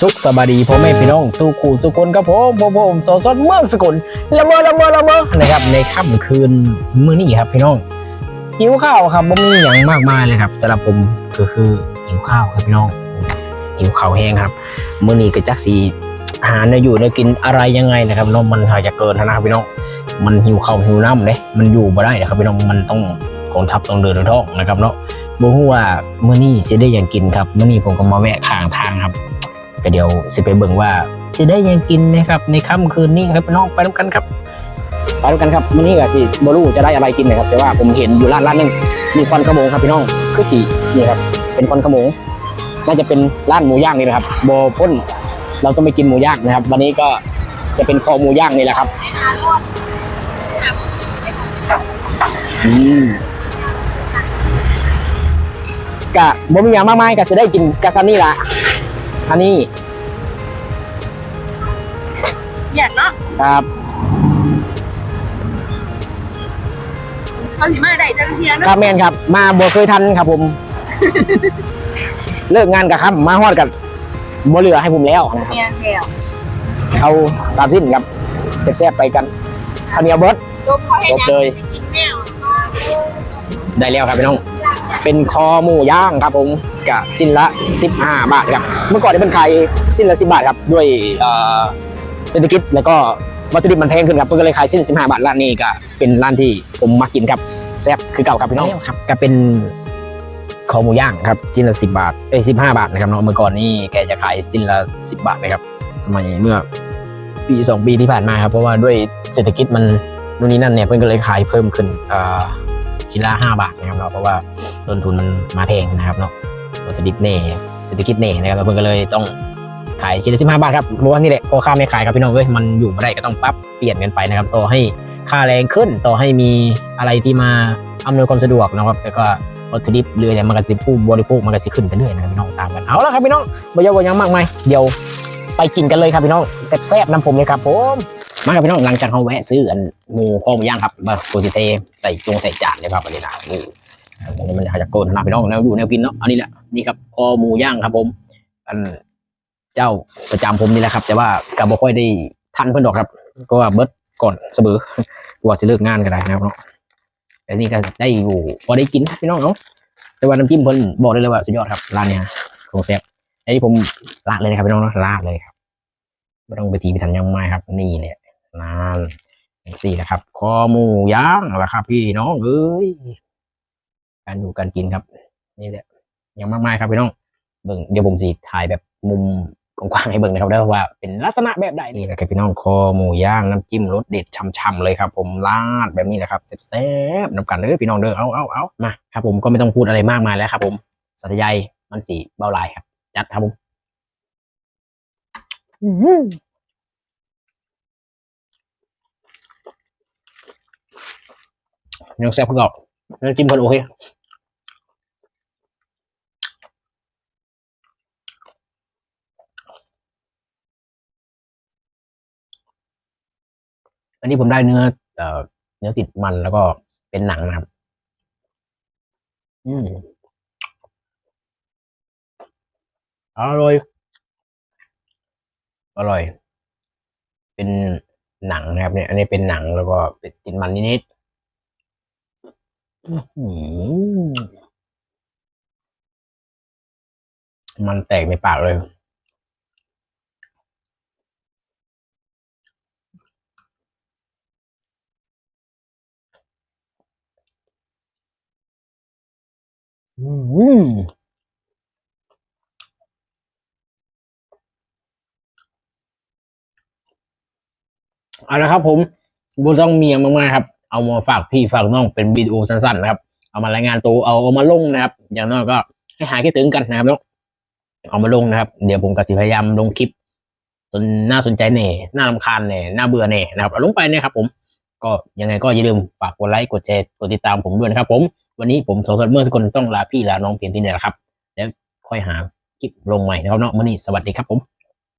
สุขสบายดีพ่อแม่พี่น้องสู่ขู่สุคนครับผมผมผมโซซอนเมืองสกุลละเมอละเมอละเมอนะครับในค่ำคืนมื้อนี้ครับพี่น้องหิวข้าวครับบ่มีอย่างมากมายเลยครับสำหรับผมก็คือหิวข้าวครับพี่น้องหิวข้าวแห้งครับมื้อนี้ก็จักสีอาหารเนี่ยอยู่เนี่ยกินอะไรยังไงนะครับเน้องมันหาจะเกินนะครับพี่น้องมันหิวข้าวหิวน้ำเลยมันอยู่บ่ได้นะครับพี่น้องมันต้องกองทัพต้องเดินด้วยท้องนะครับเนาะบ่ฮู้ว่ามื้อนี้สิได้หยังกินครับมื้อนี้ผมก็มาแวะข้างทางครับ ก็เดี๋ยวสิไปเบิ่งว่าจะได้ยังกินนะครับในค่ำคืนนี้ครับพี่น้องไปด้วยกันครับไปด้วยกันครับวันนี้ก็สิบรู้จะได้อะไรกินนะครับ แต่ว่าผมเห็นอยู่ร้านร้านหนึงมีควันขโมงครับพี่น้องคือสีนี่ครับเป็นควันขโมงน่าจะเป็นร้านหมูย่างนี่นะครับโบพ่นเราต้องไปกินหมูย่างนะครับ วันนี้ก็จะเป็นคอหมูย่างนี่แหละครับอืมกะบ่มีอย่างมากมายก็จะได้กินกะซันนี่ละ อันนี้อยากเนาะครับเอาสิมาได้จังเทียคเนาะรับแมนครับ มาบ่เคยทันครับ ผม เลิกงานกับครับ มาฮอดกับบ่เหลือให้ผมแล้วนะครับเมียแก้วเอาสามสิ้นครับแซ่บๆไปกันข้าวเหนียวเบิร์ด จบพอให้จบยังเลย กินแมวได้แล้วครับพี่น้อง เป็นคอหมูย่างครับผม กับสิ้นละ 15 บาทครับ เมื่อก่อนเนี่ยเป็นขายสิ้นละ 10 บาทครับ ด้วยเอ่อเศรษฐกิจแล้วก็วัตถุดิบมันแพงขึ้นครับเพิ่นก็เลยขายสิ้น 15 บาทร้านนี้ก็เป็นร้านที่ผมมากินครับแซ่บคือเก่าครับพี่น้องครับก็เป็นคอหมูย่างครับสิ้นละ 10 บาทเอ้ย15บาทนะครับเนาะเมื่อก่อนนี่แกจะขายสิ้นละ 10 บาทนะครับ สมัยเมื่อปี 2 ปีที่ผ่านมาครับ เพราะว่าด้วยเศรษฐกิจมันนู่นนี่นั่นเนี่ยเพิ่นก็เลยขายเพิ่มขึ้นเอ่อชิ้นละ5บาทนะครับเนาะเพราะว่าต้นทุนมันมาแพงนะครับเนาะ วัตถุดิบเน่เศรษฐกิจเน่นะครับเพิ่นก็เลยต้องขายชิ้นละ15บาทครับเพราะว่านี่แหละพอค่าไม่ขายครับพี่น้องเอ้ยมันอยู่ไม่ได้ก็ต้องปรับเปลี่ยนกันไปนะครับต่อให้ค่าแรงขึ้นต่อให้มีอะไรที่มาอำนวยความสะดวกนะครับแต่ก็วัตถุดิบเรือเนี่ยมันก็สิผู้บริโภคมันก็สิขึ้นไปเรื่อยนะครับพี่น้องตามกันเอาละครับพี่น้องบ่ยาวบ่ยังมากมายเดี๋ยวไปกินกันเลยครับพี่น้องแซ่บๆน้ำผมเลยครับผมมาครับพี่น้องหลังจากเขาแวะซื้ออันหมูข้อหมูย่างครับมาโคซิเทใส่จงใส่จานเลยครับอันนี้นะนี่อันนี้มันจะโกนนะพี่น้องแนวอยู่แนวกินเนาะอันนี้แหละ นี่ครับคอหมูย่างครับ ผมอันเจ้าประจำผมนี่แหละครับ แต่ว่ากับ่ค่อยได้ทันเพิ่นดอกครับก็ว่าเบิดก่อนเสมอกลัวสิเลิกงานก็ได้นะครับเนาะแต่นี่ก็ได้อยู่พอได้กินครับพี่น้องเนาะแต่ว่าน้ำจิ้มเพิ่นบอกได้เลยว่าสุดยอดครับร้านเนี้ยของแซ่บไอ้นี่ผมลาดเลยนะครับพี่น้องเนาะลาดเลยครับไม่ต้องไปทีไปทันยังไม่ครับ นี่แหละนานสี่นะครับ คอหมูย่างละครับ พี่น้องเอ้ยการอยู่การกินครับ นี่แหละ ยังมากมายครับพี่น้องเบิ่งเดี๋ยวผมสีถ่ายแบบมุมกว้างๆให้เบิ่งนะครับได้ว่าเป็นลักษณะแบบใดนี่แหละครับพี่น้องคอหมูย่างน้ำจิ้มรสเด็ดช่ำๆเลยครับ ผมราดแบบนี้แหละครับแซ่บๆนำกันเด้อพี่น้องเด้อเอาเอาเอามาครับผมก็ไม่ต้องพูดอะไรมากมายแล้วครับ ผมสัตยายมันสีเบาลายครับ จัดครับผมยังแซ่บเพิ่ออกน้ำจิ้มเพิ่นโอเค อันนี้ผมได้เนื้อเอ่อเนื้อติดมันแล้วก็เป็นหนังนะครับ อืมอร่อย อร่อย เป็นหนังนะครับ เนี่ย อันนี้เป็นหนังแล้วก็เป็นติดมันนิดๆอื้อหือมันแตกในปากเลย อืมเอาละครับ ผมบุต้องมีอย่างมากๆครับ เอามาฝากพี่ฝากน้องเป็นวิดีโอสั้นๆนะครับ เอามารายงานตัวเอาเอามาลงนะครับ อย่างน้อยก็ให้หายคิดถึงกันนะครับแล้วเอามาลงนะครับ เดี๋ยวผมก็สิพยายามลงคลิปจนน่าสนใจแน่น่ารำคาญแน่น่าเบื่อแน่นะครับเอาลงไปนะครับผม ก็ยังไงก็อย่าลืมฝากกดไลค์กดแชร์กดติดตามผมด้วยนะครับ ผมวันนี้ผมสองสัตว์เมื่อสกลต้องลาพี่ลาน้องเพียงที่นี่แหละครับ แล้วค่อยหาคลิปลงใหม่นะครับเนาะวันนี้สวัสดีครับผม